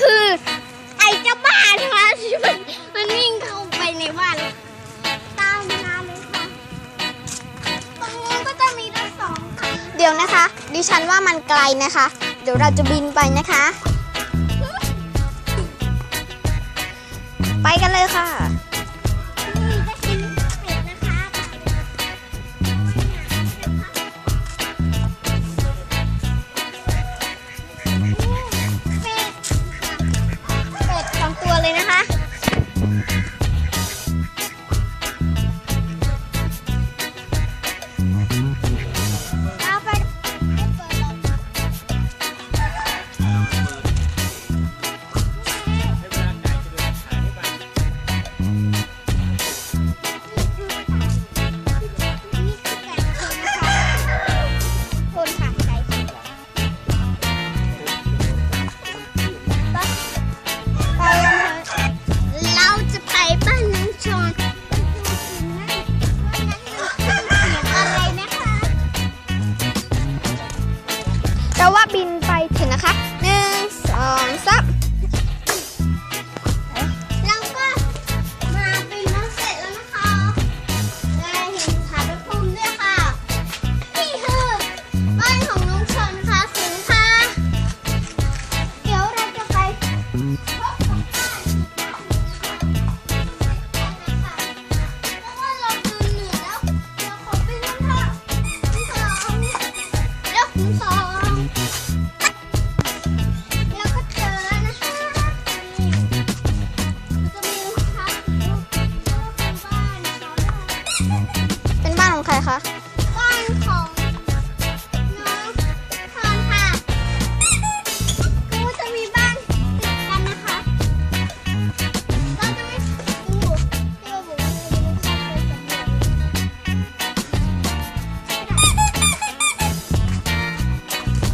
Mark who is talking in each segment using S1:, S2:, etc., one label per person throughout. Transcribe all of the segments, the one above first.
S1: คือ ไอ้เจ้าบ้านนะคะที่มันมันวิ่งเข้าไปในบ้านตามน้ำเลยค่ะตรงนู้นก็จะมีทั้งสองค่ะเดี๋ยวนะคะ ดิฉันว่ามันไกลนะคะ เดี๋ยวเราจะบินไปนะคะ ไปกันเลยค่ะ เราว่าบินไปถึงนะคะหนึ่งสองสามเราก็มาบินมาเสร็จแล้วนะคะได้เห็นผาพระพรหมด้วยค่ะ นี่คือบ้านของน้องชนค่ะสิงค่ะ เดี๋ยวเราจะไปพบกับบ้านเพราะว่าเราเดินเหนื่อยแล้วเราขอไปนั่งค่ะที่สองแล้วที่สอง ครคะบ้านของน้องทอนค่ะคือจะมีบ้านติดกันนะคะเราจะไม่ดูที่เราบอกว่าเราจะไม่เข้าไปสำรวจ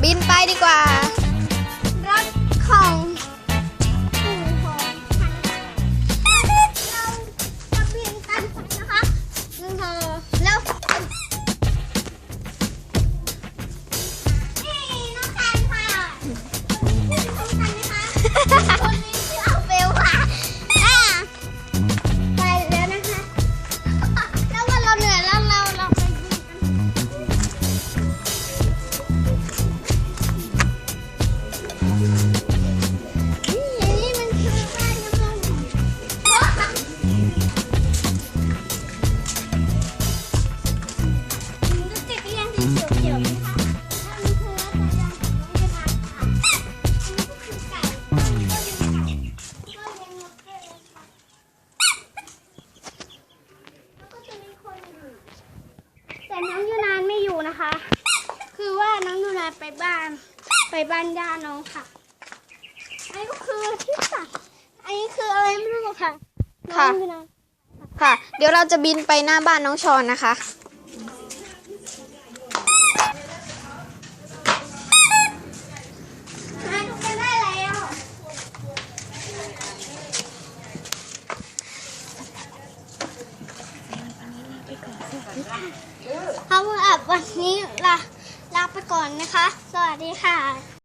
S1: บินไปดีกว่า แล้วก็จะมีคนอยู่แต่น้องยูนานไม่อยู่นะคะ คือว่าน้องยูนานไปบ้าน ไปบ้านย่าน้องค่ะ อันนี้ก็คือที่ตัดอันนี้คืออะไรไม่รู้ค่ะ
S2: ค่ะ
S1: น้องอยู่น
S2: ค่ะ เดี๋ยวเราจะบินไปหน้าบ้านน้องชอนนะคะ
S1: มาดูกันได้แล้ว เอาละวันนี้ลาลาไปก่อนนะคะ สวัสดีค่ะ